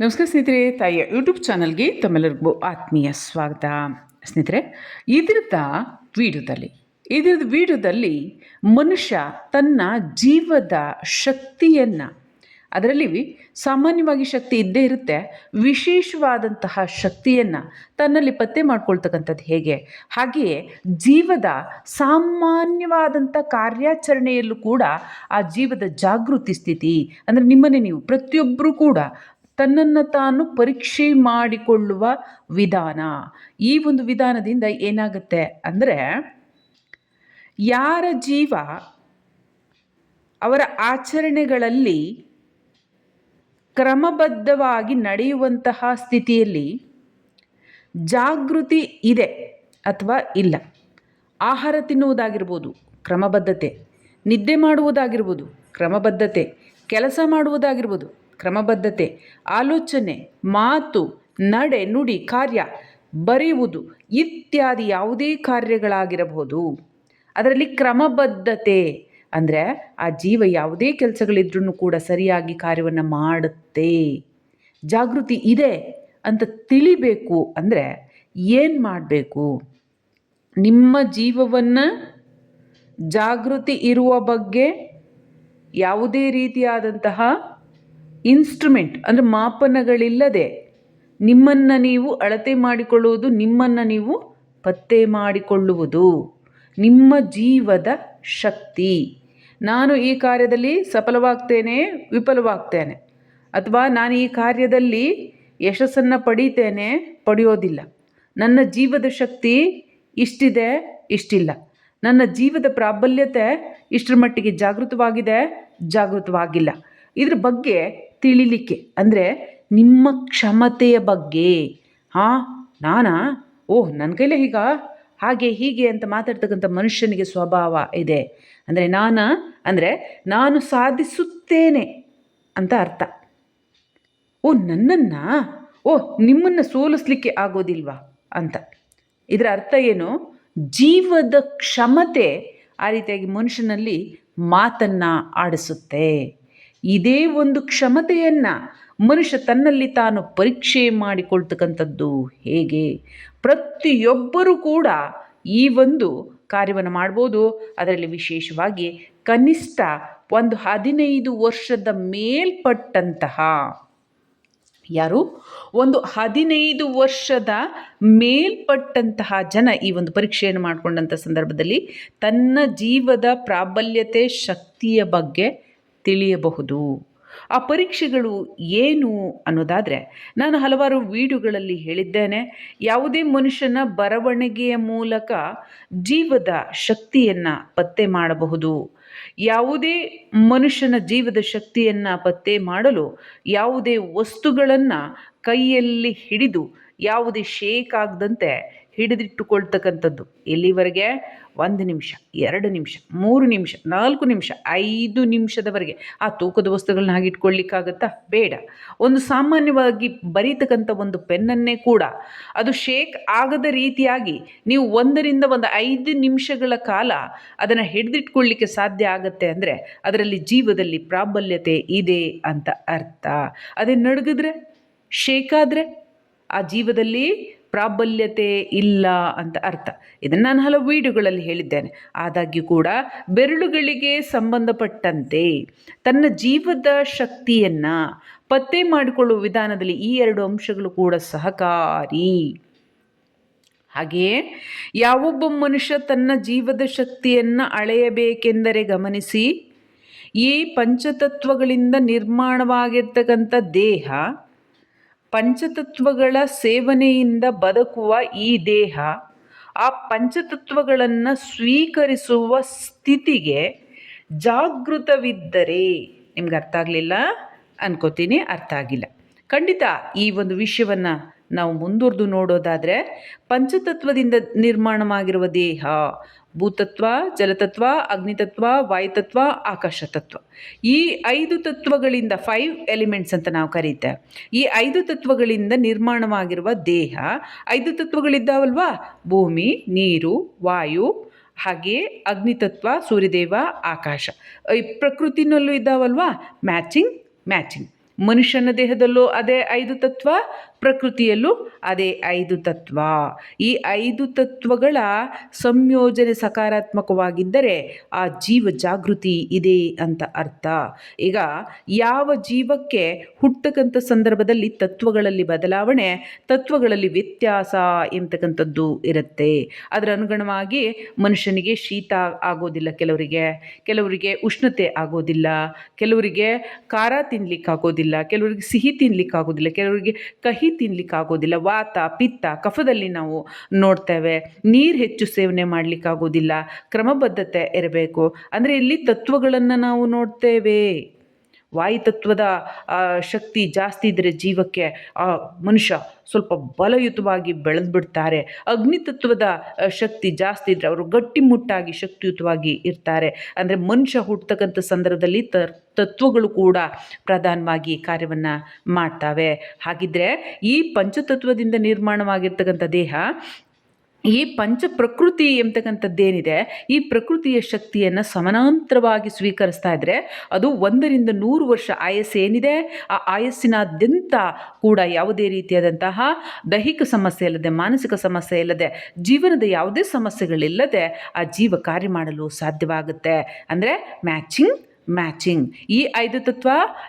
ನಮಸ್ಕಾರ ಸ್ನೇಹಿತರೆ, ತಾಯಿಯ ಯೂಟ್ಯೂಬ್ ಚಾನಲ್ಗೆ ತಮ್ಮೆಲ್ಲರಿಗೂ ಆತ್ಮೀಯ ಸ್ವಾಗತ. ಸ್ನೇಹಿತರೆ, ಇದರದ ವಿಡಿಯೋದಲ್ಲಿ ಇದರದ ವಿಡಿಯೋದಲ್ಲಿ ಮನುಷ್ಯ ತನ್ನ ಜೀವದ ಶಕ್ತಿಯನ್ನು, ಅದರಲ್ಲಿ ಸಾಮಾನ್ಯವಾಗಿ ಶಕ್ತಿ ಇದ್ದೇ ಇರುತ್ತೆ, ವಿಶೇಷವಾದಂತಹ ಶಕ್ತಿಯನ್ನು ತನ್ನಲ್ಲಿ ಪತ್ತೆ ಮಾಡ್ಕೊಳ್ತಕ್ಕಂಥದ್ದು ಹೇಗೆ? ಹಾಗೆಯೇ ಜೀವದ ಸಾಮಾನ್ಯವಾದಂಥ ಕಾರ್ಯಾಚರಣೆಯಲ್ಲೂ ಕೂಡ ಆ ಜೀವದ ಜಾಗೃತಿ ಸ್ಥಿತಿ, ಅಂದರೆ ನಿಮ್ಮನ್ನೇ ನೀವು ಪ್ರತಿಯೊಬ್ಬರೂ ಕೂಡ ತನ್ನನ್ನು ತಾನು ಪರೀಕ್ಷೆ ಮಾಡಿಕೊಳ್ಳುವ ವಿಧಾನ. ಈ ಒಂದು ವಿಧಾನದಿಂದ ಏನಾಗುತ್ತೆ ಅಂದರೆ, ಯಾರ ಜೀವ ಅವರ ಆಚರಣೆಗಳಲ್ಲಿ ಕ್ರಮಬದ್ಧವಾಗಿ ನಡೆಯುವಂತಹ ಸ್ಥಿತಿಯಲ್ಲಿ ಜಾಗೃತಿ ಇದೆ ಅಥವಾ ಇಲ್ಲ? ಆಹಾರ ತಿನ್ನುವುದಾಗಿರ್ಬೋದು, ಕ್ರಮಬದ್ಧತೆ. ನಿದ್ದೆ ಮಾಡುವುದಾಗಿರ್ಬೋದು, ಕ್ರಮಬದ್ಧತೆ. ಕೆಲಸ ಮಾಡುವುದಾಗಿರ್ಬೋದು ಕ್ರಮಬದ್ಧತೆ, ಆಲೋಚನೆ, ಮಾತು, ನಡೆ, ನುಡಿ, ಕಾರ್ಯ, ಬರೆಯುವುದು ಇತ್ಯಾದಿ ಯಾವುದೇ ಕಾರ್ಯಗಳಾಗಿರಬಹುದು. ಅದರಲ್ಲಿ ಕ್ರಮಬದ್ಧತೆ ಅಂದರೆ ಆ ಜೀವ ಯಾವುದೇ ಕೆಲಸಗಳಿದ್ರೂ ಕೂಡ ಸರಿಯಾಗಿ ಕಾರ್ಯವನ್ನು ಮಾಡುತ್ತೆ. ಜಾಗೃತಿ ಇದೆ ಅಂತ ತಿಳಿಬೇಕು ಅಂದರೆ ಏನು ಮಾಡಬೇಕು? ನಿಮ್ಮ ಜೀವವನ್ನು ಜಾಗೃತಿ ಇರುವ ಬಗ್ಗೆ ಯಾವುದೇ ರೀತಿಯಾದಂತಹ ಇನ್ಸ್ಟ್ರುಮೆಂಟ್, ಅಂದರೆ ಮಾಪನಗಳಿಲ್ಲದೆ ನಿಮ್ಮನ್ನು ನೀವು ಅಳತೆ ಮಾಡಿಕೊಳ್ಳುವುದು, ನಿಮ್ಮನ್ನು ನೀವು ಪತ್ತೆ ಮಾಡಿಕೊಳ್ಳುವುದು, ನಿಮ್ಮ ಜೀವದ ಶಕ್ತಿ. ನಾನು ಈ ಕಾರ್ಯದಲ್ಲಿ ಸಫಲವಾಗ್ತೇನೆ, ವಿಫಲವಾಗ್ತೇನೆ, ಅಥವಾ ನಾನು ಈ ಕಾರ್ಯದಲ್ಲಿ ಯಶಸ್ಸನ್ನು ಪಡೀತೇನೆ, ಪಡೆಯೋದಿಲ್ಲ. ನನ್ನ ಜೀವದ ಶಕ್ತಿ ಇಷ್ಟಿದೆ, ಇಷ್ಟಿಲ್ಲ. ನನ್ನ ಜೀವದ ಪ್ರಾಬಲ್ಯತೆ ಇಷ್ಟರ ಮಟ್ಟಿಗೆ ಜಾಗೃತವಾಗಿದೆ, ಜಾಗೃತವಾಗಿಲ್ಲ. ಇದ್ರ ಬಗ್ಗೆ ತಿಳಿಲಿಕ್ಕೆ. ಅಂದರೆ ನಿಮ್ಮ ಕ್ಷಮತೆಯ ಬಗ್ಗೆ. ಹಾಂ ನಾನಾ? ಓಹ್ ನನ್ನ ಕೈಲೇ ಈಗ? ಹಾಗೆ ಹೀಗೆ ಅಂತ ಮಾತಾಡ್ತಕ್ಕಂಥ ಮನುಷ್ಯನಿಗೆ ಸ್ವಭಾವ ಇದೆ. ಅಂದರೆ ನಾನು? ಅಂದರೆ ನಾನು ಸಾಧಿಸುತ್ತೇನೆ ಅಂತ ಅರ್ಥ. ಓ ನನ್ನನ್ನು? ಓ ನಿಮ್ಮನ್ನು ಸೋಲಿಸ್ಲಿಕ್ಕೆ ಆಗೋದಿಲ್ವಾ ಅಂತ. ಇದರ ಅರ್ಥ ಏನು? ಜೀವದ ಕ್ಷಮತೆ ಆ ರೀತಿಯಾಗಿ ಮನುಷ್ಯನಲ್ಲಿ ಮಾತನ್ನು ಆಡಿಸುತ್ತೆ. ಇದೇ ಒಂದು ಕ್ಷಮತೆಯನ್ನು ಮನುಷ್ಯ ತನ್ನಲ್ಲಿ ತಾನು ಪರೀಕ್ಷೆ ಮಾಡಿಕೊಳ್ತಕ್ಕಂಥದ್ದು ಹೇಗೆ? ಪ್ರತಿಯೊಬ್ಬರೂ ಕೂಡ ಈ ಒಂದು ಕಾರ್ಯವನ್ನು ಮಾಡ್ಬೋದು. ಅದರಲ್ಲಿ ವಿಶೇಷವಾಗಿ ಕನಿಷ್ಠ ಒಂದು ಹದಿನೈದು ವರ್ಷದ ಮೇಲ್ಪಟ್ಟಂತಹ ಯಾರು? ಒಂದು ಹದಿನೈದು ವರ್ಷದ ಮೇಲ್ಪಟ್ಟಂತಹ ಜನ ಈ ಒಂದು ಪರೀಕ್ಷೆಯನ್ನು ಮಾಡಿಕೊಂಡಂಥ ಸಂದರ್ಭದಲ್ಲಿ ತನ್ನ ಜೀವದ ಪ್ರಾಬಲ್ಯತೆ, ಶಕ್ತಿಯ ಬಗ್ಗೆ ತಿಳಿಯಬಹುದು. ಆ ಪರೀಕ್ಷೆಗಳು ಏನು ಅನ್ನೋದಾದರೆ, ನಾನು ಹಲವಾರು ವಿಡಿಯೋಗಳಲ್ಲಿ ಹೇಳಿದ್ದೇನೆ, ಯಾವುದೇ ಮನುಷ್ಯನ ಬರವಣಿಗೆಯ ಮೂಲಕ ಜೀವದ ಶಕ್ತಿಯನ್ನು ಪತ್ತೆ ಮಾಡಬಹುದು. ಯಾವುದೇ ಮನುಷ್ಯನ ಜೀವದ ಶಕ್ತಿಯನ್ನು ಪತ್ತೆ ಮಾಡಲು ಯಾವುದೇ ವಸ್ತುಗಳನ್ನು ಕೈಯಲ್ಲಿ ಹಿಡಿದು ಯಾವುದೇ ಶೇಕ್ ಆಗದಂತೆ ಹಿಡಿದಿಟ್ಟುಕೊಳ್ತಕ್ಕಂಥದ್ದು. ಎಲ್ಲಿವರೆಗೆ? ಒಂದು ನಿಮಿಷ, ಎರಡು ನಿಮಿಷ, ಮೂರು ನಿಮಿಷ, ನಾಲ್ಕು ನಿಮಿಷ, ಐದು ನಿಮಿಷದವರೆಗೆ. ಆ ತೂಕದ ವಸ್ತುಗಳನ್ನ ಹಾಗೆ ಇಟ್ಕೊಳ್ಳಿಕ್ಕಾಗತ್ತಾ ಬೇಡ. ಒಂದು ಸಾಮಾನ್ಯವಾಗಿ ಬರೀತಕ್ಕಂಥ ಒಂದು ಪೆನ್ನನ್ನೇ ಕೂಡ ಅದು ಶೇಕ್ ಆಗದ ರೀತಿಯಾಗಿ ನೀವು ಒಂದರಿಂದ ಒಂದು ಐದು ನಿಮಿಷಗಳ ಕಾಲ ಅದನ್ನು ಹಿಡಿದಿಟ್ಕೊಳ್ಳಿಕ್ಕೆ ಸಾಧ್ಯ ಆಗುತ್ತೆ ಅಂದರೆ ಅದರಲ್ಲಿ ಜೀವದಲ್ಲಿ ಪ್ರಾಬಲ್ಯತೆ ಇದೆ ಅಂತ ಅರ್ಥ. ಅದೇ ನಡಗಿದ್ರೆ ಶೇಕಾದರೆ ಆ ಜೀವದಲ್ಲಿ ಪ್ರಾಬಲ್ಯತೆ ಇಲ್ಲ ಅಂತ ಅರ್ಥ. ಇದನ್ನು ನಾನು ಹಲವು ವಿಡಿಯೋಗಳಲ್ಲಿ ಹೇಳಿದ್ದೇನೆ. ಆದಾಗ್ಯೂ ಕೂಡ ಬೆರಳುಗಳಿಗೆ ಸಂಬಂಧಪಟ್ಟಂತೆ ತನ್ನ ಜೀವದ ಶಕ್ತಿಯನ್ನು ಪತ್ತೆ ಮಾಡಿಕೊಳ್ಳುವ ವಿಧಾನದಲ್ಲಿ ಈ ಎರಡು ಅಂಶಗಳು ಕೂಡ ಸಹಕಾರಿ. ಹಾಗೆಯೇ ಯಾವೊಬ್ಬ ಮನುಷ್ಯ ತನ್ನ ಜೀವದ ಶಕ್ತಿಯನ್ನು ಅಳೆಯಬೇಕೆಂದರೆ ಗಮನಿಸಿ, ಈ ಪಂಚತತ್ವಗಳಿಂದ ನಿರ್ಮಾಣವಾಗಿರ್ತಕ್ಕಂಥ ದೇಹ ಪಂಚತತ್ವಗಳ ಸೇವನೆಯಿಂದ ಬದುಕುವ ಈ ದೇಹ, ಆ ಪಂಚತತ್ವಗಳನ್ನು ಸ್ವೀಕರಿಸುವ ಸ್ಥಿತಿಗೆ ಜಾಗೃತವಿದ್ದರೆ ನಿಮ್ಗೆ ಅರ್ಥ ಆಗಲಿಲ್ಲ ಅನ್ಕೋತೀನಿ, ಅರ್ಥ ಆಗಿಲ್ಲ. ಖಂಡಿತ ಈ ಒಂದು ವಿಷಯವನ್ನು ನಾವು ಮುಂದುವರೆದು ನೋಡೋದಾದರೆ ಪಂಚತತ್ವದಿಂದ ನಿರ್ಮಾಣವಾಗಿರುವ ದೇಹ ಭೂತತ್ವ, ಜಲತತ್ವ, ಅಗ್ನಿತತ್ವ, ವಾಯುತತ್ವ ಆಕಾಶ ತತ್ವ ಈ ಐದು ತತ್ವಗಳಿಂದ ಫೈವ್ ಎಲಿಮೆಂಟ್ಸ್ ಅಂತ ನಾವು ಕರೀತೇವೆ ಈ ಐದು ತತ್ವಗಳಿಂದ ನಿರ್ಮಾಣವಾಗಿರುವ ದೇಹ, ಐದು ತತ್ವಗಳಿದ್ದಾವಲ್ವಾ? ಭೂಮಿ, ನೀರು, ವಾಯು, ಹಾಗೆ ಅಗ್ನಿತತ್ವ, ಸೂರ್ಯದೇವ, ಆಕಾಶ. ಈ ಪ್ರಕೃತಿನಲ್ಲೂ ಇದ್ದಾವಲ್ವಾ? ಮ್ಯಾಚಿಂಗ್ ಮ್ಯಾಚಿಂಗ್ ಮನುಷ್ಯನ ದೇಹದಲ್ಲೂ ಅದೇ ಐದು ತತ್ವ, ಪ್ರಕೃತಿಯಲ್ಲೂ ಅದೇ ಐದು ತತ್ವ. ಈ ಐದು ತತ್ವಗಳ ಸಂಯೋಜನೆ ಸಕಾರಾತ್ಮಕವಾಗಿದ್ದರೆ ಆ ಜೀವ ಜಾಗೃತಿ ಇದೆ ಅಂತ ಅರ್ಥ. ಈಗ ಯಾವ ಜೀವಕ್ಕೆ ಹುಟ್ಟತಕ್ಕಂಥ ಸಂದರ್ಭದಲ್ಲಿ ತತ್ವಗಳಲ್ಲಿ ಬದಲಾವಣೆ, ತತ್ವಗಳಲ್ಲಿ ವ್ಯತ್ಯಾಸ ಎಂತಕ್ಕಂಥದ್ದು ಇರುತ್ತೆ. ಅದರ ಅನುಗುಣವಾಗಿ ಮನುಷ್ಯನಿಗೆ ಶೀತ ಆಗೋದಿಲ್ಲ ಕೆಲವರಿಗೆ ಕೆಲವರಿಗೆ ಉಷ್ಣತೆ ಆಗೋದಿಲ್ಲ, ಕೆಲವರಿಗೆ ಖಾರ ತಿನ್ಲಿಕ್ಕೆ ಆಗೋದಿಲ್ಲ. ಕೆಲವರಿಗೆ ಸಿಹಿ ತಿನ್ಲಿಕ್ಕೆ ಆಗೋದಿಲ್ಲ ಕೆಲವರಿಗೆ ಕಹಿ ತಿನ್ಲಿಕ್ಕೆ ಆಗೋದಿಲ್ಲ ವಾತ, ಪಿತ್ತ, ಕಫದಲ್ಲಿ ನಾವು ನೋಡ್ತೇವೆ. ನೀರು ಹೆಚ್ಚು ಸೇವನೆ ಮಾಡಲಿಕ್ಕಾಗೋದಿಲ್ಲ ಕ್ರಮಬದ್ಧತೆ ಇರಬೇಕು. ಅಂದರೆ ಇಲ್ಲಿ ತತ್ವಗಳನ್ನು ನಾವು ನೋಡ್ತೇವೆ. ವಾಯುತತ್ವದ ಶಕ್ತಿ ಜಾಸ್ತಿ ಇದ್ದರೆ ಜೀವಕ್ಕೆ, ಆ, ಮನುಷ್ಯ ಸ್ವಲ್ಪ ಬಲಯುತವಾಗಿ ಬೆಳೆದು ಬಿಡ್ತಾರೆ ಅಗ್ನಿತತ್ವದ ಶಕ್ತಿ ಜಾಸ್ತಿ ಇದ್ದರೆ ಅವರು ಗಟ್ಟಿಮುಟ್ಟಾಗಿ ಶಕ್ತಿಯುತವಾಗಿ ಇರ್ತಾರೆ. ಅಂದರೆ ಮನುಷ್ಯ ಹುಟ್ಟತಕ್ಕಂಥ ಸಂದರ್ಭದಲ್ಲಿ ತ, ತತ್ವಗಳು ಕೂಡ ಪ್ರಧಾನವಾಗಿ ಕಾರ್ಯವನ್ನು ಮಾಡ್ತವೆ. ಹಾಗಿದ್ರೆ ಈ ಪಂಚತತ್ವದಿಂದ ನಿರ್ಮಾಣವಾಗಿರ್ತಕ್ಕಂಥ ದೇಹ ಈ ಪಂಚ ಪ್ರಕೃತಿ ಎಂಬತಕ್ಕಂಥದ್ದೇನಿದೆ, ಈ ಪ್ರಕೃತಿಯ ಶಕ್ತಿಯನ್ನು ಸಮಾನಾಂತರವಾಗಿ ಸ್ವೀಕರಿಸ್ತಾ ಇದ್ದರೆ ಅದು ಒಂದರಿಂದ ನೂರು ವರ್ಷ ಆಯಸ್ಸು ಏನಿದೆ? ಆ ಆಯಸ್ಸಿನಾದ್ಯಂತ ಕೂಡ ಯಾವುದೇ ರೀತಿಯಾದಂತಹ ದೈಹಿಕ ಸಮಸ್ಯೆ ಇಲ್ಲದೆ, ಮಾನಸಿಕ ಸಮಸ್ಯೆ ಇಲ್ಲದೆ, ಜೀವನದ ಯಾವುದೇ ಸಮಸ್ಯೆಗಳಿಲ್ಲದೆ ಆ ಜೀವ ಕಾರ್ಯ ಮಾಡಲು ಸಾಧ್ಯವಾಗುತ್ತೆ. ಅಂದರೆ ಮ್ಯಾಚಿಂಗ್ ಮ್ಯಾಚಿಂಗ್. ಈ ಐದು ತತ್ವ,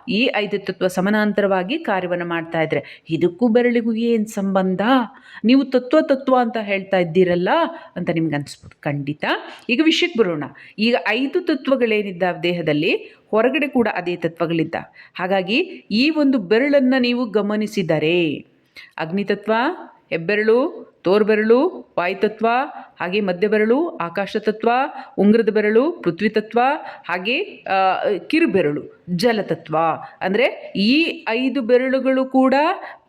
ಈ ಐದು ತತ್ವ ಸಮಾನಾಂತರವಾಗಿ ಕಾರ್ಯವನ್ನು ಮಾಡ್ತಾ ಇದ್ರೆ ಇದಕ್ಕೂ ಬೆರಳಿಗೂ ಏನು ಸಂಬಂಧ? ನೀವು ತತ್ವ ತತ್ವ ಅಂತ ಹೇಳ್ತಾ ಇದ್ದೀರಲ್ಲ ಅಂತ ನಿಮ್ಗೆ ಅನಿಸ್ಬೋದು. ಖಂಡಿತ. ಈಗ ವಿಷಯಕ್ಕೆ ಬರೋಣ. ಈಗ ಐದು ತತ್ವಗಳೇನಿದ್ದಾವೆ ದೇಹದಲ್ಲಿ? ಹೊರಗಡೆ ಕೂಡ ಅದೇ ತತ್ವಗಳಿದ್ದ ಹಾಗಾಗಿ ಈ ಒಂದು ಬೆರಳನ್ನು ನೀವು ಗಮನಿಸಿದರೆ, ಅಗ್ನಿತತ್ವ, ಹೆಬ್ಬೆರಳು ತೋರ್ಬೆರಳು ವಾಯುತತ್ವ ಹಾಗೆ ಮಧ್ಯಬೆರಳು ಆಕಾಶ ತತ್ವ, ಉಂಗ್ರದ ಬೆರಳು, ಪೃಥ್ವಿ ತತ್ವ, ಹಾಗೆ ಕಿರು ಕಿರುಬೆರಳು ಜಲತತ್ವ ಅಂದರೆ ಈ ಐದು ಬೆರಳುಗಳು ಕೂಡ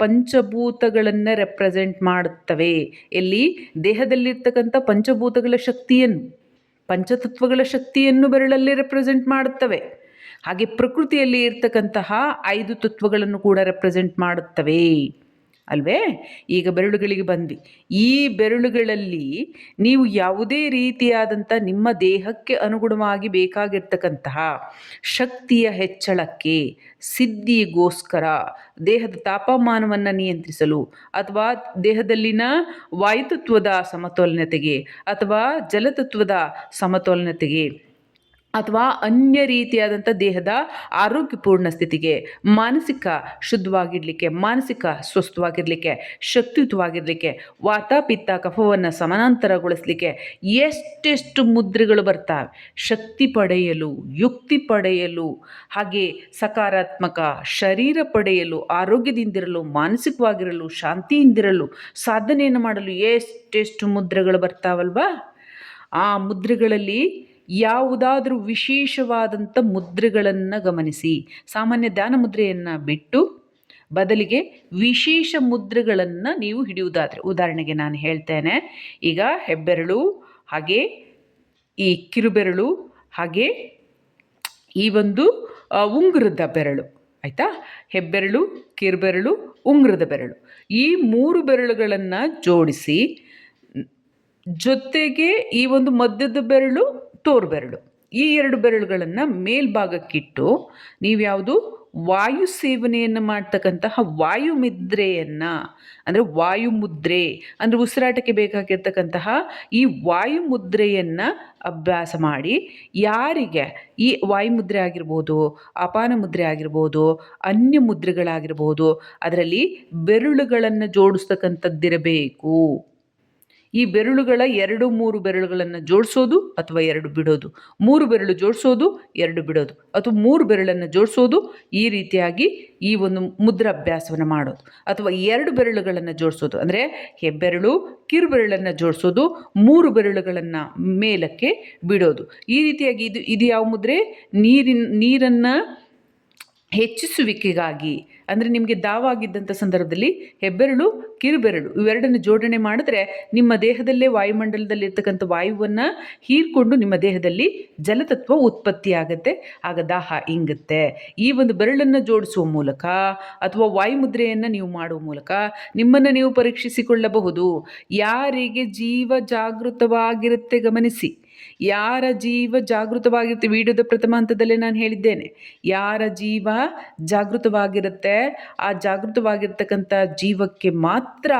ಪಂಚಭೂತಗಳನ್ನು ರೆಪ್ರೆಸೆಂಟ್ ಮಾಡುತ್ತವೆ. ಎಲ್ಲಿ? ದೇಹದಲ್ಲಿರ್ತಕ್ಕಂಥ ಪಂಚಭೂತಗಳ ಶಕ್ತಿಯನ್ನು, ಪಂಚತತ್ವಗಳ ಶಕ್ತಿಯನ್ನು ಬೆರಳಲ್ಲಿ ರೆಪ್ರೆಸೆಂಟ್ ಮಾಡುತ್ತವೆ. ಹಾಗೆ ಪ್ರಕೃತಿಯಲ್ಲಿ ಇರ್ತಕ್ಕಂತಹ ಐದು ತತ್ವಗಳನ್ನು ಕೂಡ ರೆಪ್ರೆಸೆಂಟ್ ಮಾಡುತ್ತವೆ. ಅಲ್ವೇ? ಈಗ ಬೆರಳುಗಳಿಗೆ ಬಂದ್ವಿ. ಈ ಬೆರಳುಗಳಲ್ಲಿ ನೀವು ಯಾವುದೇ ರೀತಿಯಾದಂಥ ನಿಮ್ಮ ದೇಹಕ್ಕೆ ಅನುಗುಣವಾಗಿ ಬೇಕಾಗಿರ್ತಕ್ಕಂತಹ ಶಕ್ತಿಯ ಹೆಚ್ಚಳಕ್ಕೆ ಸಿದ್ಧಿಗೋಸ್ಕರ ದೇಹದ ತಾಪಮಾನವನ್ನು ನಿಯಂತ್ರಿಸಲು ಅಥವಾ ದೇಹದಲ್ಲಿನ ವಾಯುತತ್ವದ ಸಮತೋಲನತೆಗೆ ಅಥವಾ ಜಲತತ್ವದ ಸಮತೋಲನತೆಗೆ ಅಥವಾ ಅನ್ಯ ರೀತಿಯಾದಂಥ ದೇಹದ ಆರೋಗ್ಯಪೂರ್ಣ ಸ್ಥಿತಿಗೆ, ಮಾನಸಿಕ ಶುದ್ಧವಾಗಿರಲಿಕ್ಕೆ, ಮಾನಸಿಕ ಸ್ವಸ್ಥವಾಗಿರಲಿಕ್ಕೆ, ಶಕ್ತಿಯುತವಾಗಿರಲಿಕ್ಕೆ, ವಾತ, ಪಿತ್ತ, ಕಫವನ್ನು ಸಮಾನಾಂತರಗೊಳಿಸಲಿಕ್ಕೆ ಎಷ್ಟೆಷ್ಟು ಮುದ್ರೆಗಳು ಬರ್ತವೆ? ಶಕ್ತಿ ಪಡೆಯಲು, ಯುಕ್ತಿ ಪಡೆಯಲು, ಹಾಗೆ ಸಕಾರಾತ್ಮಕ ಶರೀರ ಪಡೆಯಲು, ಆರೋಗ್ಯದಿಂದಿರಲು, ಮಾನಸಿಕವಾಗಿರಲು, ಶಾಂತಿಯಿಂದಿರಲು ಸಾಧನೆಯನ್ನು ಮಾಡಲು ಎಷ್ಟೆಷ್ಟು ಮುದ್ರೆಗಳು ಬರ್ತಾವಲ್ವಾ? ಆ ಮುದ್ರೆಗಳಲ್ಲಿ ಯಾವುದಾದ್ರೂ ವಿಶೇಷವಾದಂಥ ಮುದ್ರೆಗಳನ್ನು ಗಮನಿಸಿ. ಸಾಮಾನ್ಯ ಧ್ಯಾನ ಮುದ್ರೆಯನ್ನು ಬಿಟ್ಟು ಬದಲಿಗೆ ವಿಶೇಷ ಮುದ್ರೆಗಳನ್ನು ನೀವು ಹಿಡಿಯುವುದಾದರೆ. ಉದಾಹರಣೆಗೆ ನಾನು ಹೇಳ್ತೇನೆ, ಈಗ ಹೆಬ್ಬೆರಳು, ಹಾಗೆ ಈ ಕಿರುಬೆರಳು, ಹಾಗೆ ಈ ಒಂದು ಉಂಗುರದ ಬೆರಳು. ಆಯಿತಾ? ಹೆಬ್ಬೆರಳು, ಕಿರುಬೆರಳು, ಉಂಗುರದ ಬೆರಳು. ಈ ಮೂರು ಬೆರಳುಗಳನ್ನು ಜೋಡಿಸಿ, ಜೊತೆಗೆ ಈ ಒಂದು ಮಧ್ಯದ ಬೆರಳು ತೋರು ಬೆರಳು ಈ ಎರಡು ಬೆರಳುಗಳನ್ನು ಮೇಲ್ಭಾಗಕ್ಕಿಟ್ಟು ನೀವು ಯಾವುದು? ವಾಯು ಸೇವನೆಯನ್ನು ಮಾಡ್ತಕ್ಕಂತಹ ವಾಯು ಮುದ್ರೆಯನ್ನು ಅಂದರೆ ವಾಯು ಮುದ್ರೆ, ಅಂದರೆ ಉಸಿರಾಟಕ್ಕೆ ಬೇಕಾಗಿರ್ತಕ್ಕಂತಹ ಈ ವಾಯು ಮುದ್ರೆಯನ್ನು ಅಭ್ಯಾಸ ಮಾಡಿ ಯಾರಿಗೆ? ಈ ವಾಯುಮುದ್ರೆ ಆಗಿರ್ಬೋದು, ಅಪಾನ ಮುದ್ರೆ ಆಗಿರ್ಬೋದು, ಅನ್ಯ ಮುದ್ರೆಗಳಾಗಿರ್ಬೋದು, ಅದರಲ್ಲಿ ಬೆರಳುಗಳನ್ನು ಜೋಡಿಸ್ತಕ್ಕಂಥದ್ದಿರಬೇಕು. ಈ ಬೆರಳುಗಳ ಎರಡು ಮೂರು ಬೆರಳುಗಳನ್ನು ಜೋಡಿಸೋದು ಅಥವಾ ಎರಡು ಬಿಡೋದು? ಮೂರು ಬೆರಳು ಜೋಡಿಸೋದು, ಎರಡು ಬಿಡೋದು. ಅಥವಾ ಮೂರು ಬೆರಳನ್ನು ಜೋಡಿಸೋದು, ಈ ರೀತಿಯಾಗಿ ಈ ಒಂದು ಮುದ್ರಾಭ್ಯಾಸವನ್ನು ಮಾಡೋದು. ಅಥವಾ ಎರಡು ಬೆರಳುಗಳನ್ನು ಜೋಡಿಸೋದು. ಅಂದರೆ ಹೆಬ್ಬೆರಳು, ಕಿರುಬೆರಳನ್ನು ಜೋಡಿಸೋದು, ಮೂರು ಬೆರಳುಗಳನ್ನು ಮೇಲಕ್ಕೆ ಬಿಡೋದು. ಈ ರೀತಿಯಾಗಿ ಇದು ಇದು ಯಾವ ಮುದ್ರೆ? ನೀರಿನ, ನೀರನ್ನು ಹೆಚ್ಚಿಸುವಿಕೆಗಾಗಿ ಅಂದರೆ ನಿಮಗೆ ದಾವಾಗಿದ್ದಂಥ ಸಂದರ್ಭದಲ್ಲಿ ಹೆಬ್ಬೆರಳು, ಕಿರುಬೆರಳು ಇವೆರಡನ್ನು ಜೋಡಣೆ ಮಾಡಿದ್ರೆ ನಿಮ್ಮ ದೇಹದಲ್ಲೇ ವಾಯುಮಂಡಲದಲ್ಲಿರ್ತಕ್ಕಂಥ ವಾಯುವನ್ನು ಹೀರ್ಕೊಂಡು ನಿಮ್ಮ ದೇಹದಲ್ಲಿ ಜಲತತ್ವ ಉತ್ಪತ್ತಿಯಾಗುತ್ತೆ ಆಗ ದಾಹ ಇಂಗುತ್ತೆ. ಈ ಒಂದು ಬೆರಳನ್ನು ಜೋಡಿಸುವ ಮೂಲಕ ಅಥವಾ ವಾಯುಮುದ್ರೆಯನ್ನು ನೀವು ಮಾಡುವ ಮೂಲಕ ನಿಮ್ಮನ್ನು ನೀವು ಪರೀಕ್ಷಿಸಿಕೊಳ್ಳಬಹುದು. ಯಾರಿಗೆ ಜೀವ ಜಾಗೃತವಾಗಿರುತ್ತೆ ಗಮನಿಸಿ. ಯಾರ ಜೀವ ಜಾಗೃತವಾಗಿರುತ್ತೆ? ವಿಡಿಯೋದ ಪ್ರಥಮ ಹಂತದಲ್ಲೇ ನಾನು ಹೇಳಿದ್ದೇನೆ. ಯಾರ ಜೀವ ಜಾಗೃತವಾಗಿರುತ್ತೆ? ಆ ಜಾಗೃತವಾಗಿರ್ತಕ್ಕಂಥ ಜೀವಕ್ಕೆ ಮಾತ್ರ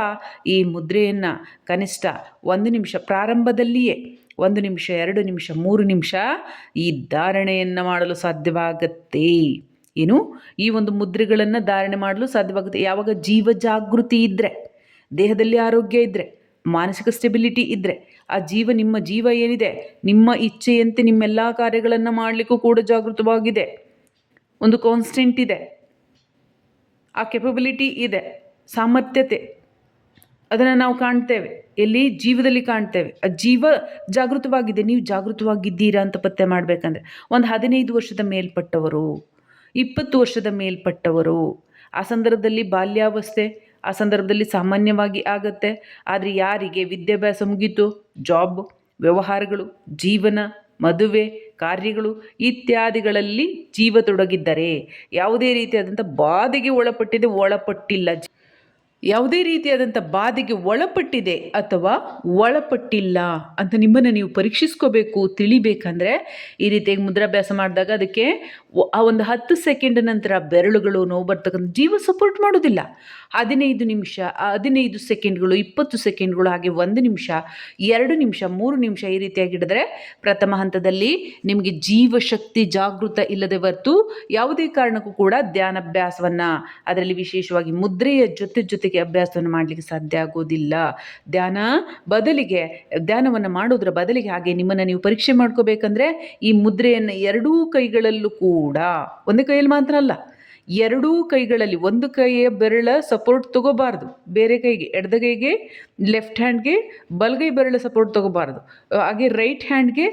ಈ ಮುದ್ರೆಯನ್ನು ಕನಿಷ್ಠ ಒಂದು ನಿಮಿಷ, ಪ್ರಾರಂಭದಲ್ಲಿಯೇ ಒಂದು ನಿಮಿಷ, ಎರಡು ನಿಮಿಷ, ಮೂರು ನಿಮಿಷ ಈ ಧಾರಣೆಯನ್ನು ಮಾಡಲು ಸಾಧ್ಯವಾಗತ್ತೆ. ಏನು? ಈ ಒಂದು ಮುದ್ರೆಗಳನ್ನು ಧಾರಣೆ ಮಾಡಲು ಸಾಧ್ಯವಾಗುತ್ತೆ. ಯಾವಾಗ ಜೀವ ಜಾಗೃತಿ ಇದ್ದರೆ ದೇಹದಲ್ಲಿ ಆರೋಗ್ಯ ಇದ್ದರೆ ಮಾನಸಿಕ ಸ್ಟೆಬಿಲಿಟಿ ಇದ್ದರೆ ಆ ಜೀವ ನಿಮ್ಮ ಜೀವ ಏನಿದೆ? ನಿಮ್ಮ ಇಚ್ಛೆಯಂತೆ ನಿಮ್ಮೆಲ್ಲ ಕಾರ್ಯಗಳನ್ನು ಮಾಡಲಿಕ್ಕೂ ಕೂಡ ಜಾಗೃತವಾಗಿದೆ. ಒಂದು ಕಾನ್ಸ್ಟೆಂಟ್ ಇದೆ. ಆ ಕೆಪಬಿಲಿಟಿ ಇದೆ. ಸಾಮರ್ಥ್ಯತೆ. ಅದನ್ನು ನಾವು ಕಾಣ್ತೇವೆ. ಎಲ್ಲಿ? ಜೀವದಲ್ಲಿ ಕಾಣ್ತೇವೆ. ಆ ಜೀವ ಜಾಗೃತವಾಗಿದೆ. ನೀವು ಜಾಗೃತವಾಗಿದ್ದೀರಾ ಅಂತ ಪತ್ತೆ ಮಾಡಬೇಕಂದ್ರೆ, ಒಂದು ಹದಿನೈದು ವರ್ಷದ ಮೇಲ್ಪಟ್ಟವರು, ಇಪ್ಪತ್ತು ವರ್ಷದ ಮೇಲ್ಪಟ್ಟವರು, ಆ ಸಂದರ್ಭದಲ್ಲಿ ಬಾಲ್ಯಾವಸ್ಥೆ ಆ ಸಂದರ್ಭದಲ್ಲಿ ಸಾಮಾನ್ಯವಾಗಿ ಆಗತ್ತೆ. ಆದರೆ ಯಾರಿಗೆ ವಿದ್ಯಾಭ್ಯಾಸ ಮುಗೀತು ಜಾಬ್ ವ್ಯವಹಾರಗಳು, ಜೀವನ, ಮದುವೆ, ಕಾರ್ಯಗಳು ಇತ್ಯಾದಿಗಳಲ್ಲಿ ಜೀವ ತೊಡಗಿದ್ದರೆ ಯಾವುದೇ ರೀತಿಯಾದಂಥ ಬಾಧೆಗೆ ಒಳಪಟ್ಟಿದೆ, ಒಳಪಟ್ಟಿಲ್ಲ. ಯಾವುದೇ ರೀತಿಯಾದಂಥ ಬಾಧೆಗೆ ಒಳಪಟ್ಟಿದೆ ಅಥವಾ ಒಳಪಟ್ಟಿಲ್ಲ ಅಂತ ನಿಮ್ಮನ್ನು ನೀವು ಪರೀಕ್ಷಿಸ್ಕೋಬೇಕು, ತಿಳಿಬೇಕಂದ್ರೆ ಈ ರೀತಿಯಾಗಿ ಮುದ್ರಾಭ್ಯಾಸ ಮಾಡಿದಾಗ ಅದಕ್ಕೆ ಆ ಒಂದು ಹತ್ತು ಸೆಕೆಂಡ್ ನಂತರ ಬೆರಳುಗಳು ನೋವು ಬರ್ತಕ್ಕಂಥ ಜೀವ ಸಪೋರ್ಟ್ ಮಾಡೋದಿಲ್ಲ ಹದಿನೈದು ನಿಮಿಷ, ಹದಿನೈದು ಸೆಕೆಂಡ್ಗಳು ಇಪ್ಪತ್ತು ಸೆಕೆಂಡ್ಗಳು ಹಾಗೆ ಒಂದು ನಿಮಿಷ, ಎರಡು ನಿಮಿಷ, ಮೂರು ನಿಮಿಷ ಈ ರೀತಿಯಾಗಿ ಹಿಡಿದ್ರೆ ಪ್ರಥಮ ಹಂತದಲ್ಲಿ ನಿಮಗೆ ಜೀವಶಕ್ತಿ ಜಾಗೃತ ಇಲ್ಲದೆ ಹೊರತು ಯಾವುದೇ ಕಾರಣಕ್ಕೂ ಕೂಡ ಧ್ಯಾನಾಭ್ಯಾಸವನ್ನು, ಅದರಲ್ಲಿ ವಿಶೇಷವಾಗಿ ಮುದ್ರೆಯ ಜೊತೆ ಜೊತೆಗೆ ಅಭ್ಯಾಸವನ್ನು ಮಾಡಲಿಕ್ಕೆ ಸಾಧ್ಯ ಆಗೋದಿಲ್ಲ. ಧ್ಯಾನ ಬದಲಿಗೆ, ಧ್ಯಾನವನ್ನು ಮಾಡೋದ್ರ ಬದಲಿಗೆ ಹಾಗೆ ನಿಮ್ಮನ್ನು ನೀವು ಪರೀಕ್ಷೆ ಮಾಡ್ಕೋಬೇಕಂದ್ರೆ ಈ ಮುದ್ರೆಯನ್ನು ಎರಡೂ ಕೈಗಳಲ್ಲೂ ಕೂಡ ಒಂದೇ ಕೈಯಲ್ಲಿ ಮಾತ್ರ ಅಲ್ಲ, ಎರಡೂ ಕೈಗಳಲ್ಲಿ ಒಂದು ಕೈಯ ಬೆರಳ ಸಪೋರ್ಟ್ ತಗೋಬಾರ್ದು. ಬೇರೆ ಕೈಗೆ, ಎಡದ ಕೈಗೆ ಲೆಫ್ಟ್ ಹ್ಯಾಂಡ್ಗೆ ಬಲಗೈ ಬೆರಳ ಸಪೋರ್ಟ್ ತಗೋಬಾರ್ದು. ಹಾಗೆ ರೈಟ್ ಹ್ಯಾಂಡ್ಗೆ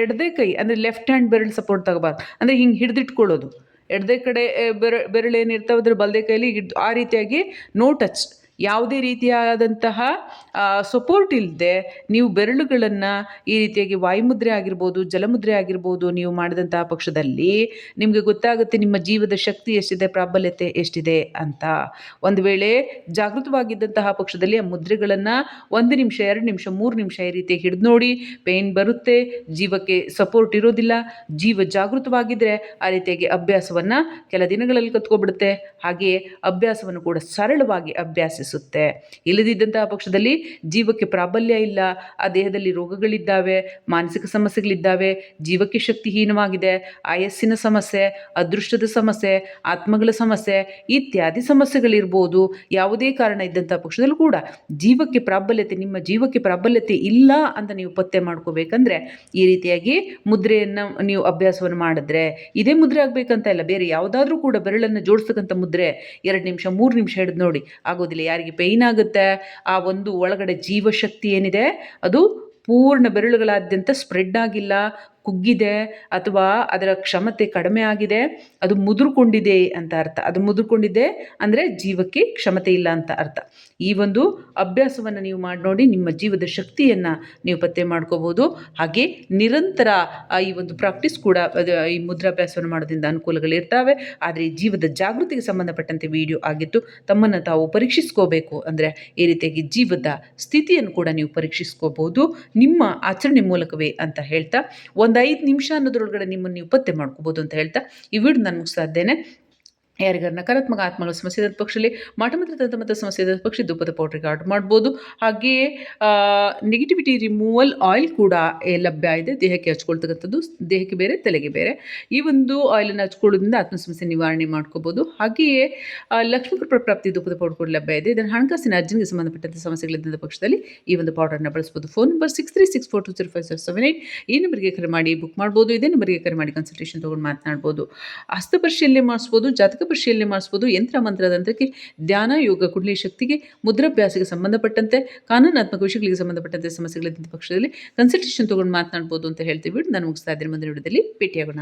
ಎಡದೇ ಕೈ, ಅಂದರೆ ಲೆಫ್ಟ್ ಹ್ಯಾಂಡ್ ಬೆರಳು ಸಪೋರ್ಟ್ ತಗೋಬಾರ್ದು. ಅಂದರೆ ಹಿಂಗೆ ಹಿಡಿದಿಟ್ಕೊಳ್ಳೋದು. ಎಡದೇ ಕಡೆ ಬೆರ, ಬೆರಳು ಏನಿರ್ತಾವೆ ಅದ್ರ ಬಲದೇ ಕೈಯಲ್ಲಿ ಹಿಡ್ದು, ಆ ರೀತಿಯಾಗಿ ನೋ ಟಚ್ ಯಾವುದೇ ರೀತಿಯಾದಂತಹ ಸಪೋರ್ಟ್ ಇಲ್ಲದೆ ನೀವು ಬೆರಳುಗಳನ್ನು ಈ ರೀತಿಯಾಗಿ ವಾಯುಮುದ್ರೆ ಆಗಿರ್ಬೋದು, ಜಲಮುದ್ರೆ ಆಗಿರ್ಬೋದು ನೀವು ಮಾಡಿದಂತಹ ಪಕ್ಷದಲ್ಲಿ ನಿಮಗೆ ಗೊತ್ತಾಗುತ್ತೆ ನಿಮ್ಮ ಜೀವದ ಶಕ್ತಿ ಎಷ್ಟಿದೆ, ಪ್ರಾಬಲ್ಯತೆ ಎಷ್ಟಿದೆ ಅಂತ. ಒಂದು ವೇಳೆ ಜಾಗೃತವಾಗಿದ್ದಂತಹ ಪಕ್ಷದಲ್ಲಿ ಆ ಮುದ್ರೆಗಳನ್ನು ಒಂದು ನಿಮಿಷ, ಎರಡು ನಿಮಿಷ, ಮೂರು ನಿಮಿಷ ಈ ರೀತಿ ಹಿಡಿದು ನೋಡಿ ಪೇಯ್ನ್ ಬರುತ್ತೆ, ಜೀವಕ್ಕೆ ಸಪೋರ್ಟ್ ಇರೋದಿಲ್ಲ, ಜೀವ ಜಾಗೃತವಾಗಿದ್ದರೆ ಆ ರೀತಿಯಾಗಿ ಅಭ್ಯಾಸವನ್ನು ಕೆಲ ದಿನಗಳಲ್ಲಿ ಕತ್ಕೊಬಿಡುತ್ತೆ. ಹಾಗೆಯೇ ಅಭ್ಯಾಸವನ್ನು ಕೂಡ ಸರಳವಾಗಿ ಅಭ್ಯಾಸಿಸ ಇಲ್ಲದಿದ್ದಂತಹ ಪಕ್ಷದಲ್ಲಿ ಜೀವಕ್ಕೆ ಪ್ರಾಬಲ್ಯ ಇಲ್ಲ, ಆ ದೇಹದಲ್ಲಿ ರೋಗಗಳಿದ್ದಾವೆ, ಮಾನಸಿಕ ಸಮಸ್ಯೆಗಳಿದ್ದಾವೆ, ಜೀವಕ್ಕೆ ಶಕ್ತಿಹೀನವಾಗಿದೆ, ಆಯಸ್ಸಿನ ಸಮಸ್ಯೆ, ಅದೃಷ್ಟದ ಸಮಸ್ಯೆ, ಆತ್ಮಗಳ ಸಮಸ್ಯೆ, ಇತ್ಯಾದಿ ಸಮಸ್ಯೆಗಳಿರ್ಬೋದು. ಯಾವುದೇ ಕಾರಣ ಇದ್ದಂಥ ಪಕ್ಷದಲ್ಲೂ ಕೂಡ ಜೀವಕ್ಕೆ ಪ್ರಾಬಲ್ಯತೆ, ನಿಮ್ಮ ಜೀವಕ್ಕೆ ಪ್ರಾಬಲ್ಯತೆ ಇಲ್ಲ ಅಂತ ನೀವು ಪತ್ತೆ ಮಾಡ್ಕೋಬೇಕಂದ್ರೆ ಈ ರೀತಿಯಾಗಿ ಮುದ್ರೆಯನ್ನು ನೀವು ಅಭ್ಯಾಸವನ್ನು ಮಾಡಿದ್ರೆ ಇದೇ ಮುದ್ರೆ ಆಗಬೇಕಂತ ಇಲ್ಲ. ಬೇರೆ ಯಾವುದಾದ್ರೂ ಕೂಡ ಬೆರಳನ್ನು ಜೋಡಿಸ್ತಕ್ಕಂಥ ಮುದ್ರೆ, ಎರಡು ನಿಮಿಷ, ಮೂರು ನಿಮಿಷ ಹಿಡಿದು ನೋಡಿ, ಆಗೋದಿಲ್ಲ. ಯಾರಿಗೆ ಪೇಯ್ನ್ ಆಗುತ್ತೆ. ಆ ಒಂದು ಒಳಗಡೆ ಜೀವಶಕ್ತಿ ಏನಿದೆ ಅದು ಪೂರ್ಣ ಬೆರಳುಗಳಾದ್ಯಂತ ಸ್ಪ್ರೆಡ್ ಆಗಿಲ್ಲ. ಕುಗ್ಗಿದೆ ಅಥವಾ ಅದರ ಕ್ಷಮತೆ ಕಡಿಮೆ ಆಗಿದೆ, ಅದು ಮುದುರ್ಕೊಂಡಿದೆ ಅಂತ ಅರ್ಥ. ಅದು ಮುದುರ್ಕೊಂಡಿದೆ ಅಂದರೆ ಜೀವಕ್ಕೆ ಕ್ಷಮತೆ ಇಲ್ಲ ಅಂತ ಅರ್ಥ. ಈ ಒಂದು ಅಭ್ಯಾಸವನ್ನು ನೀವು ಮಾಡಿ ನೋಡಿ ನಿಮ್ಮ ಜೀವದ ಶಕ್ತಿಯನ್ನು ನೀವು ಪತ್ತೆ ಮಾಡ್ಕೋಬೋದು. ಹಾಗೆ ನಿರಂತರ ಈ ಒಂದು ಪ್ರಾಕ್ಟೀಸ್ ಕೂಡ ಈ ಮುದ್ರಾಭ್ಯಾಸವನ್ನು ಮಾಡೋದ್ರಿಂದ ಅನುಕೂಲಗಳಿರ್ತವೆ ಆದರೆ ಜೀವದ ಜಾಗೃತಿಗೆ ಸಂಬಂಧಪಟ್ಟಂತೆ ವಿಡಿಯೋ ಆಗಿತ್ತು. ತಮ್ಮನ್ನು ತಾವು ಪರೀಕ್ಷಿಸ್ಕೋಬೇಕು ಅಂದರೆ ಈ ರೀತಿಯಾಗಿ ಜೀವದ ಸ್ಥಿತಿಯನ್ನು ಕೂಡ ನೀವು ಪರೀಕ್ಷಿಸ್ಕೋಬಹುದು ನಿಮ್ಮ ಆಚರಣೆ ಮೂಲಕವೇ ಅಂತ ಹೇಳ್ತಾ, ಒಂದು ಒಂದು ಐದು ನಿಮಿಷ ಅನ್ನೋದ್ರೊಳಗಡೆ ನಿಮ್ಮನ್ನು ನೀವು ಪತ್ತೆ ಮಾಡ್ಕೋಬೋದು ಅಂತ ಹೇಳ್ತಾ ಈ ವಿಡಿಯೋ ನಾನು ಮುಗಿಸ್ತಾ ಇದ್ದೇನೆ. ಯಾರಿಗಾರ ನಕಾರಾತ್ಮಕ ಆತ್ಮಗಳ ಸಮಸ್ಯೆ ಇದ್ದ ಪಕ್ಷದಲ್ಲಿ ಮಾಟಮಂತ್ರ ತಂತ್ರ ಸಮಸ್ಯೆ ಇದ್ದ ಪಕ್ಷ ದುಪ್ಪದ ಪೌಡ್ರಿಗೆ ಆರ್ಡರ್ ಮಾಡ್ಬೋದು. ಹಾಗೆಯೇ ನೆಗೆಟಿವಿಟಿ ರಿಮೂವಲ್ ಆಯಿಲ್ ಕೂಡ ಲಭ್ಯ ಇದೆ ದೇಹಕ್ಕೆ ಹಚ್ಕೊಳ್ತಕ್ಕಂಥದ್ದು, ದೇಹಕ್ಕೆ ಬೇರೆ, ತಲೆಗೆ ಬೇರೆ. ಈ ಒಂದು ಆಯಿಲನ್ನು ಹಚ್ಕೊಳ್ಳೋದ್ರಿಂದ ಆತ್ಮ ಸಮಸ್ಯೆ ನಿವಾರಣೆ ಮಾಡ್ಕೋಬೋದು. ಹಾಗೆಯೇ ಲಕ್ಷ್ಮೀ ಪ್ರಾಪ್ತಿ ದುಪ್ಪದ ಪೌಡರ್ ಕೂಡ ಲಭ್ಯ ಇದೆ. ಇದನ್ನು ಹಣಕಾಸಿನ ಅರ್ಜನ್ಗೆ ಸಂಬಂಧಪಟ್ಟಂಥ ಸಮಸ್ಯೆಗಳಿದ್ದ ಪಕ್ಷದಲ್ಲಿ ಈ ಒಂದು ಪೌಡರ್ನ ಬಳಸ್ಬೋದು. Phone number six three six four two zero five seven eight ಈ ನಂಬರ್ಗೆ ಕರೆ ಮಾಡಿ ಬುಕ್ ಮಾಡ್ಬೋದು. ಇದೇ ನಂಬರ್ಗೆ ಕರೆ ಮಾಡಿ ಕನ್ಸಲ್ಟೇಷನ್ ತೊಗೊಂಡು ಮಾತನಾಡ್ಬೋದು. ಹಸ್ತಪರಿಶೀಲನೆ ಮಾಡಿಸ್ಬೋದು. ಜಾತಕ ಪರಿಶೀಲನೆ ಮಾಡಿಸ್ಬೋದು. ಯಂತ್ರ ಮಂತ್ರದಂತ್ರಕ್ಕೆ ಧ್ಯಾನ, ಯೋಗ, ಕುಂಡಲಿ ಶಕ್ತಿಗೆ, ಮುದ್ರಾಭ್ಯಾಸಕ್ಕೆ ಸಂಬಂಧಪಟ್ಟಂತೆ, ಕಾನೂನಾತ್ಮಕ ವಿಷಯಗಳಿಗೆ ಸಂಬಂಧಪಟ್ಟಂತೆ ಸಮಸ್ಯೆಗಳಿದ್ದ ಪಕ್ಷದಲ್ಲಿ ಕನ್ಸಲ್ಟೇಷನ್ ತಗೊಂಡು ಮಾತನಾಡ್ಬೋದು ಅಂತ ಹೇಳ್ತೀವಿ. ನಾನು ಮುಗಿಸ್ತಾ ಇದ್ದೀನಿ. ಮುಂದಿನ ವಿಡಿಯೋದಲ್ಲಿ ಭೇಟಿಯಾಗೋಣ.